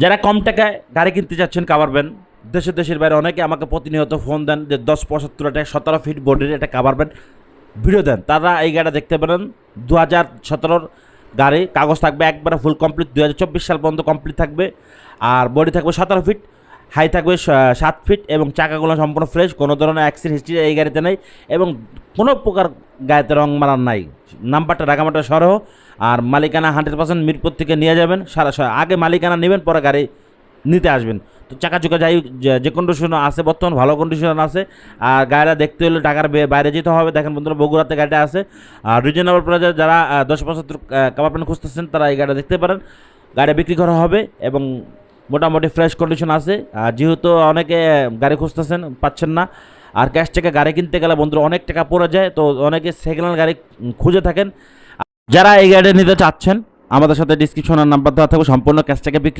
যারা কম টাকায় গাড়ি কিনতে চাচ্ছেন কাভার ভ্যান দেশের দেশের বাইরে অনেকে আমাকে প্রতিনিয়ত ফোন দেন যে দশ পঁচাত্তর টাকা, সতেরো ফিট বডির একটা কাভার ভ্যান ভিডিও দেন। তারা এই গাড়িটা দেখতে পারেন দু হাজার সতেরোর গাড়ি, কাগজ থাকবে একবারে ফুল কমপ্লিট দু হাজার চব্বিশ সাল পর্যন্ত কমপ্লিট থাকবে। আর বডি থাকবে সতেরো ফিট হাই থাকবে সাত ফিট এবং চাকাগুলো সম্পূর্ণ ফ্রেশ কোনো ধরনের অ্যাক্সিডেন্ট হিস্ট্রি এই গাড়িতে নেই এবং কোনো প্রকার গাড়িতে রং মারার নাই। নাম্বারটা রাগামাটা সরহ, আর মালিকানা হান্ড্রেড পার্সেন্ট মিরপুর থেকে নিয়ে যাবেন। সারা আগে মালিকানা নেবেন, পরে গাড়ি নিতে আসবেন। তো চাকা চুকা যাই যে- কন্ডিশন আছে বর্তমান, ভালো কন্ডিশন আছে। আর গাড়িটা দেখতে হলে টাকার বে- বাইরে যেতে হবে। দেখেন বন্ধুরা, বগুড়াতে গাড়িটা আছে। আর রিজনেবল প্রাইজে যারা দশ পঁচাত্তর কাবার প্যান্ট খুঁজতেছেন, তারা এই গাড়িটা দেখতে পারেন। গাড়ি বিক্রি করা হবে এবং মোটামুটি ফ্রেশ কন্ডিশন আছে। আর যেহেতু অনেকে গাড়ি খুঁজতেছেন, পাচ্ছেন না। আর ক্যাশ থেকে গাড়ি কিনতে গেলে বন্ধুরা অনেক টাকা পড়ে যায়, তো অনেকে সেকেন্ড হ্যান্ড গাড়ি খুঁজে থাকেন। যারা এই গাড়ি নিতে চাচ্ছেন, আমাদের সাথে ডিসক্রিপশনের নাম্বার দেওয়া থাকবে, সম্পূর্ণ ক্যাশ থেকে বিক্রি